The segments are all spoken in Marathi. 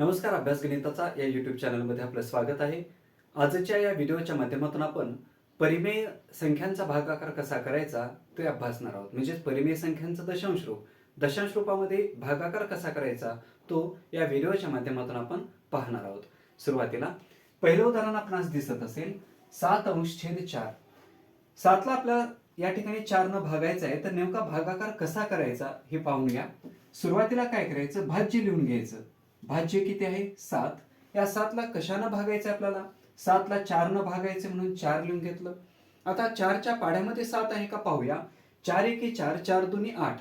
नमस्कार अभ्यास गणिताचा या युट्यूब चॅनलमध्ये आपलं स्वागत आहे. आजच्या या व्हिडिओच्या माध्यमातून आपण परिमेय संख्यांचा भागाकार कसा करायचा ते अभ्यासणार आहोत. म्हणजेच परिमेय संख्यांचा दशांश रूप. दशांश रूपामध्ये भागाकार कसा करायचा तो या व्हिडिओच्या माध्यमातून आपण पाहणार आहोत. सुरुवातीला पहिलं उदाहरण आपणास दिसत असेल सात अंश छेद चार. सातला आपल्याला या ठिकाणी चार न भागायचं आहे तर नेमका भागाकार कसा करायचा हे पाहून घ्या. सुरुवातीला काय करायचं? भाज्य लिहून घ्यायचं. भाज्य किती आहे? सात. या सातला कशानं भागायचं आपल्याला? सातला चार न म्हणून चार लिहून घेतलं. आता चारच्या पाड्यामध्ये सात आहे का पाहूया. चार एके चार चार दोन्ही आठ.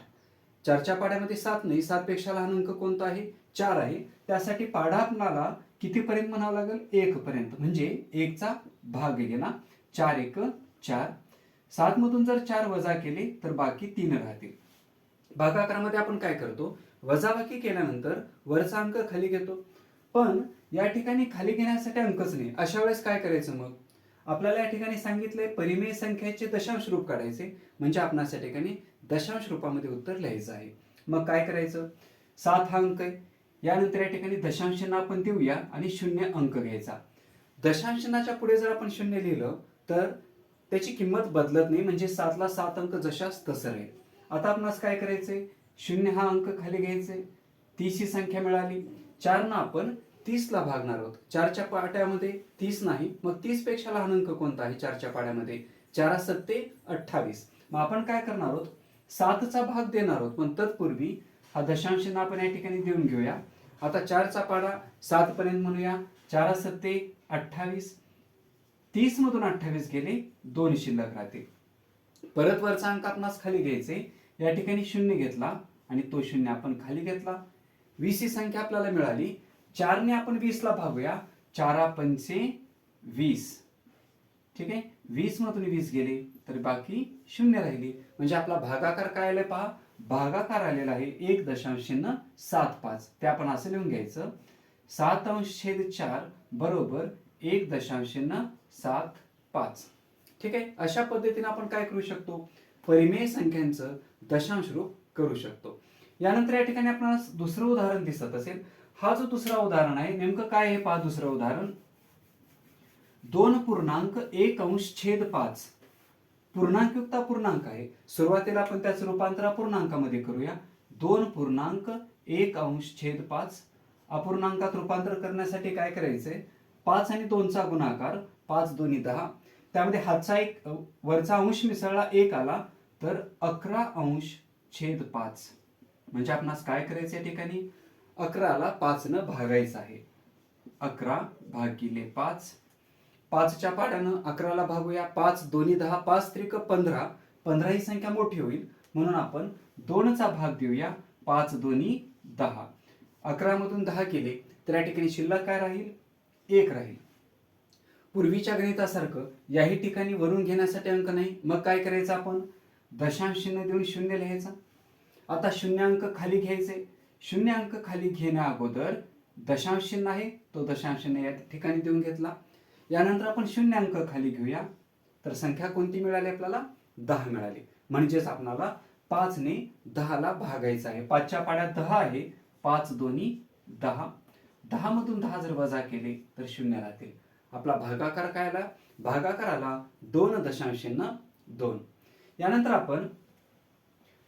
चारच्या पाड्यामध्ये सात नाही सातपेक्षा लहान अंक कोणता आहे? चार आहे. त्यासाठी पाढा आपणाला कितीपर्यंत म्हणावं लागेल? एक पर्यंत म्हणजे एकचा भाग गेला चार एक चार. सात मधून जर चार वजा केले तर बाकी तीन राहतील. भागाकारामध्ये आपण काय करतो? वजाबाकी केल्यानंतर वरचा अंक खाली घेतो. पण या ठिकाणी खाली घेण्यासाठी अंकच नाही. अशा वेळेस काय करायचं मग? आपल्याला या ठिकाणी सांगितलंय परिमेय संख्येचे दशांश रूप काढायचे. म्हणजे आपणास या ठिकाणी दशांश रूपामध्ये उत्तर लिहायचं आहे. मग काय करायचं? सात हा अंक आहे. यानंतर या ठिकाणी दशांशना आपण देऊया आणि शून्य अंक घ्यायचा. दशांशनाच्या पुढे जर आपण शून्य लिहिलं तर त्याची किंमत बदलत नाही. म्हणजे सातला सात अंक जशाच तसं राहील. आता आपणास काय करायचंय? शून्य हा अंक खाली घ्यायचे. तीस ही संख्या मिळाली. चारनं आपण तीसला भागणार आहोत. चारच्या पाट्यामध्ये तीस नाही. मग तीसपेक्षा लहान अंक कोणता आहे? चारच्या पाड्यामध्ये. चारा सत्ते अठ्ठावीस. मग आपण काय करणार आहोत? सातचा भाग देणार आहोत. पण तत्पूर्वी हा दशांश आपण या ठिकाणी देऊन घेऊया. आता चारचा पाडा सात पर्यंत म्हणूया. चारा सत्ते अठ्ठावीस. तीस मधून अठ्ठावीस गेले दोन शिल्लक राहतील परत वरचा अंक आपणास खाली घ्यायचे. या ठिकाणी शून्य घेतला. आणि तो शून्य आपण खाली घेतला. वीस ही संख्या आपल्याला मिळाली. चारने आपण वीसला भागूया. चारा पंचे वीस. ठीक आहे? वीस मधून वीस गेले तर बाकी शून्य राहिली. म्हणजे आपला भागाकार काय आलाय पहा? भागाकार आलेला आहे एक दशांश चिन्ह सात पाच. ते आपण असं लिहून घ्यायचं. सात अंश छेद चार बरोबर एक दशांश चिन्ह सात पाच. ठीक आहे? अशा पद्धतीने आपण काय करू शकतो? परिमेय संख्यांचं दशांश रूप करू शकतो. यानंतर या ठिकाणी आपल्याला दुसरं उदाहरण दिसत असेल. हा जो दुसरा उदाहरण आहे नेमकं काय हे पहा दुसरं उदाहरण? दोन पूर्णांक एक अंश छेद पाच. पूर्णांकयुक्त पूर्णांक आहे. सुरुवातीला आपण त्याचं रूपांतर अपूर्णांकामध्ये करूया. दोन पूर्णांक एक अंश छेद पाच. अपूर्णांकात रूपांतर करण्यासाठी काय करायचंय? पाच आणि दोनचा गुणाकार पाच दोन्ही दहा. त्यामध्ये हातचा एक वरचा अंश मिसळला एक आला तर अकरा अंश छेद पाच. म्हणजे आपणास काय करायचं या ठिकाणी? अकराला पाचनं भागायचं आहे. अकरा भागिले पाच. पाचच्या पाड्यानं अकराला भागूया. पाच दोन्ही दहा पाच त्रिक पंधरा. पंधरा ही संख्या मोठी होईल. म्हणून आपण दोनचा भाग देऊया. पाच दोन्ही दहा. अकरा मधून दहा केले तर या ठिकाणी शिल्लक काय राहील? एक राहील. पूर्वीच्या गणितासारखं याही ठिकाणी वरून घेण्यासाठी अंक नाही. मग काय करायचं आपण? दशांश शून्य देऊन शून्य लिहायचा. आता शून्य अंक खाली घ्यायचे. शून्य अंक खाली घेण्या अगोदर दशांश चिन्ह आहे. तो दशांश चिन्ह या ठिकाणी देऊन घेतला. यानंतर आपण शून्य अंक खाली घेऊया. तर संख्या कोणती मिळाली आपल्याला? दहा मिळाली. म्हणजेच आपणाला पाचने दहाला भागायचं आहे. पाचच्या पाड्यात दहा आहे. पाच दोन्ही दहा. दहा मधून दहा जर वजा केले तर शून्य राहतील. आपला भागाकार काय आला? भागाकार आला दोन दशांश दोन. यानंतर आपण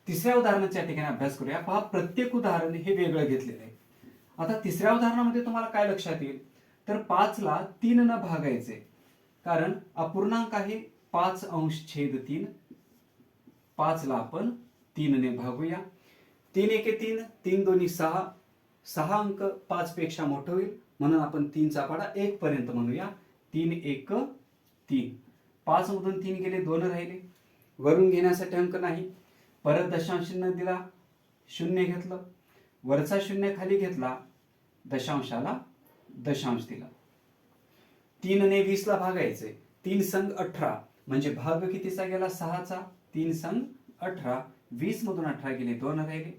तिसऱ्या उदाहरणाच्या ठिकाणी अभ्यास करूया. पहा प्रत्येक उदाहरण हे वेगळं घेतलेलं आहे. आता तिसऱ्या उदाहरणामध्ये तुम्हाला काय लक्षात येईल? तर पाचला तीन न भागायचे. कारण अपूर्णांक आहे पाच अंश छेद तीन. पाचला आपण तीनने भागूया. तीन एके तीन तीन दोन्ही सहा. सहा अंक पाच पेक्षा मोठं होईल. म्हणून आपण तीनचा पाडा एक पर्यंत म्हणूया. तीन एक तीन. पाच मधून तीन गेले दोन राहिले. वरून घेण्यासाठी अंक नाही. परत दशांश चिन्ह दिला शून्य घेतलं. वरचा शून्य खाली घेतला दशांशाला दशांश दिला. तीनने वीसला भागायचे. तीन संघ अठरा. म्हणजे भाग कितीचा गेला? सहाचा. तीन संघ अठरा. वीस मधून अठरा गेले दोन राहिले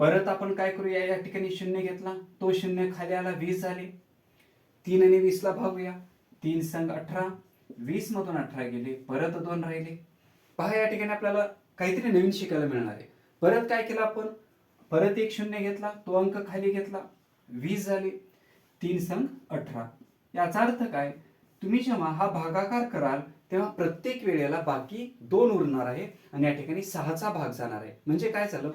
परत आपण काय करूया? या ठिकाणी शून्य घेतला. तो शून्य खाली आला वीस झाले तीनने वीसला भागूया. तीन संघ अठरा. वीस मधून अठरा गेले परत दोन राहिले. पहा या ठिकाणी आपल्याला काहीतरी नवीन शिकायला मिळणार आहे. परत काय केलं आपण? परत एक शून्य घेतला तो अंक खाली घेतला वीस झाले तीन संघ अठरा. याचा अर्थ काय? तुम्ही जेव्हा हा भागाकार कराल तेव्हा प्रत्येक वेळेला बाकी दोन उरणार आहे आणि या ठिकाणी सहाचा भाग जाणार आहे. म्हणजे काय झालं?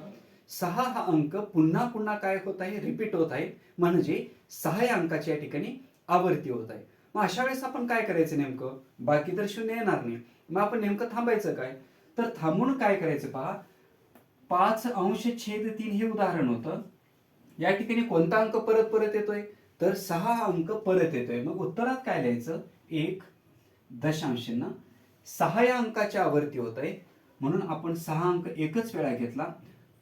सहा हा अंक पुन्हा पुन्हा काय होत आहे? रिपीट होत आहे. म्हणजे सहा या अंकाची या ठिकाणी आवर्ती होत आहे. मग अशा वेळेस आपण काय करायचं नेमकं? बाकी तर शून्य येणार नाही. मग आपण नेमकं थांबायचं काय? तर थांबून काय करायचं पहा? पाच अंश छेद तीन हे उदाहरण होतं. या ठिकाणी कोणता अंक परत परत येतोय? तर सहा अंक परत येतोय. मग उत्तरात काय लिहायचं? एक दशांशनं सहा या अंकाच्या आवर्ती होत आहे म्हणून आपण सहा अंक एकच वेळा घेतला.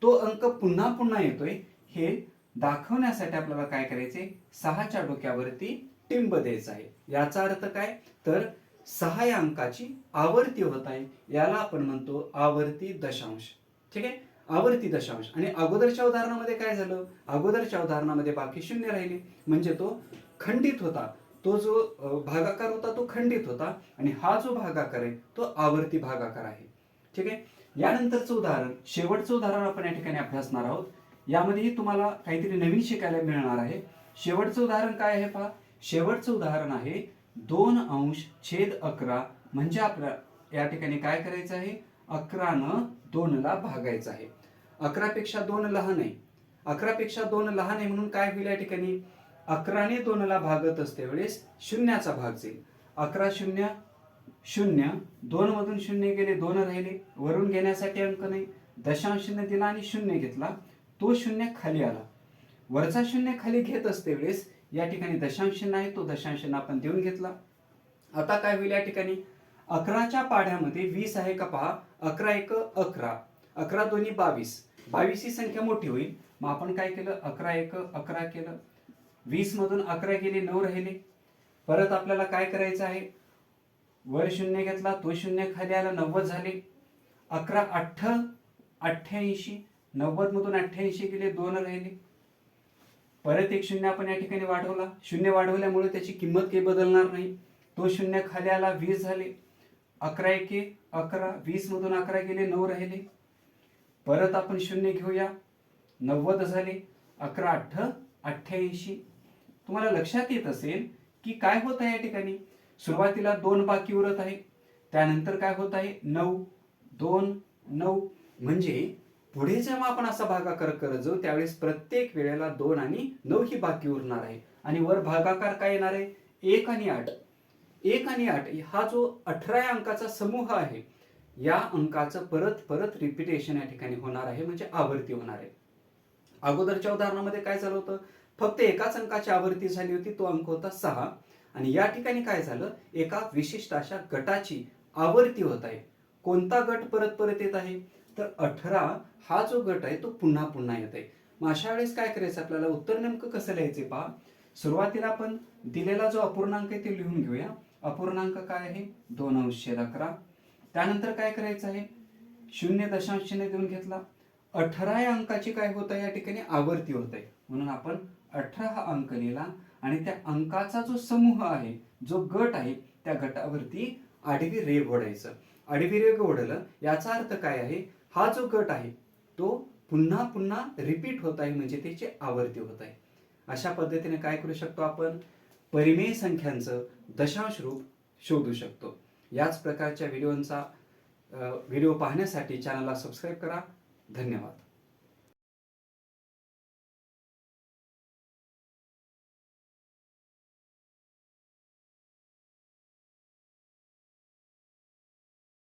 तो अंक पुन्हा पुन्हा येतोय. हे दाखवण्यासाठी आपल्याला काय करायचे सहाच्या डोक्यावरती टिंब द्यायचं आहे. याचा अर्थ काय? तर सहा या अंकाची आवर्ती होत आहे याला आपण म्हणतो आवर्ती दशांश. ठीक आहे? आवर्ती दशांश. आणि अगोदरच्या उदाहरणामध्ये काय झालं? अगोदरच्या उदाहरणामध्ये बाकी शून्य राहिले. म्हणजे तो खंडित होता. तो जो भागाकार होता तो खंडित होता. आणि हा जो भागाकार आहे तो आवर्ती भागाकार आहे. ठीक आहे? यानंतरचं उदाहरण शेवटचं उदाहरण आपण या ठिकाणी अभ्यासणार आहोत. यामध्येही तुम्हाला काहीतरी नवीन शिकायला मिळणार आहे. शेवटचं उदाहरण काय आहे पहा? शेवटचं उदाहरण आहे दोन अंश छेद अकरा म्हणजे आपल्या या ठिकाणी काय करायचं आहे? अकरानं दोनला भागायचं आहे. अकरापेक्षा दोन लहान आहे. अकरापेक्षा दोन लहान आहे म्हणून काय होईल या ठिकाणी? अकराने दोनला भागत असते वेळेस शून्याचा भाग जाईल. अकरा शून्य शून्य दोन मधून शून्य गेले दोन राहिले. वरून घेण्यासाठी अंक नाही. दशांशने दिला आणि शून्य घेतला. तो शून्य खाली आला. वरचा शून्य खाली घेत असते वेळेस या ठिकाणी दशांश नाही तो दशांश आपण देऊन घेतला. आता काय होईल या ठिकाणी? अकराच्या पाढ्यामध्ये वीस आहे का पहा? अकरा एक अकरा. अकरा दोन्ही बावीस. बावीस ही संख्या मोठी होईल. मग आपण काय केलं? अकरा एक अकरा केलं. वीस मधून अकरा गेले नऊ राहिले. परत आपल्याला काय करायचं आहे? वर शून्य घेतला तो शून्य खाली आला नव्वद झाले. अकरा अठ्ठ अठ्ठ्याऐंशी. नव्वद मधून अठ्ठ्याऐंशी गेले दोन राहिले. परत एक शून्य आपण या ठिकाणी वाढवला. शून्य वाढवल्यामुळे त्याची किंमत काही बदलणार नाही. तो शून्य खाली आला वीस झाले. अकरा एके अकरा वीस मधून अकरा गेले नऊ राहिले. परत आपण शून्य घेऊया. नव्वद झाले. अकरा अठ्ठ अठ्ठ्याऐंशी. तुम्हाला लक्षात येत असेल की काय होत आहे या ठिकाणी? सुरुवातीला दोन बाकी उरत आहे. त्यानंतर काय होत आहे? नऊ दोन नऊ. म्हणजे पुढे जेव्हा आपण असा भागाकार करत जाऊ त्यावेळेस प्रत्येक वेळेला दोन आणि नऊ ही बाकी उरणार आहे. आणि वर भागाकार काय येणार आहे? एक आणि आठ. एक आणि आठ हा जो अठरा या अंकाचा समूह आहे या अंकाचं परत परत रिपिटेशन या ठिकाणी होणार आहे म्हणजे आवर्ती होणार आहे. अगोदरच्या उदाहरणामध्ये काय झालं होतं? फक्त एकाच अंकाची आवर्ती झाली होती तो अंक होता सहा. आणि या ठिकाणी काय झालं? एका विशिष्ट अशा गटाची आवर्ती होत आहे. कोणता गट परत परत येत आहे? तर अठरा हा जो गट आहे तो पुन्हा पुन्हा येत आहे मग अशा वेळेस काय करायचं आपल्याला? उत्तर नेमकं कसं लिहायचे पहा? सुरुवातीला आपण दिलेला जो अपूर्णांक आहे ते लिहून घेऊया. अपूर्णांक काय आहे? दोन अंश अकरा. त्यानंतर काय करायचं आहे? शून्य दशांशने देऊन घेतला. अठरा या अंकाची काय होत आहे? या ठिकाणी आवर्ती होत आहे. म्हणून आपण अठरा हा अंक लिहिला आणि त्या अंकाचा जो समूह आहे जो गट आहे त्या गटावरती आडवी रेघ ओढायचं. आडवी रेघ ओढलं याचा अर्थ काय आहे? हा जो गट आहे तो पुन्हा पुन्हा रिपीट होत आहे म्हणजे त्याची आवर्ती होत आहे. अशा पद्धतीने काय करू शकतो आपण? परिमेय संख्यांचं दशांश रूप शोधू शकतो. याच प्रकारच्या व्हिडिओंचा व्हिडिओ पाहण्यासाठी चॅनलला सबस्क्राईब करा. धन्यवाद.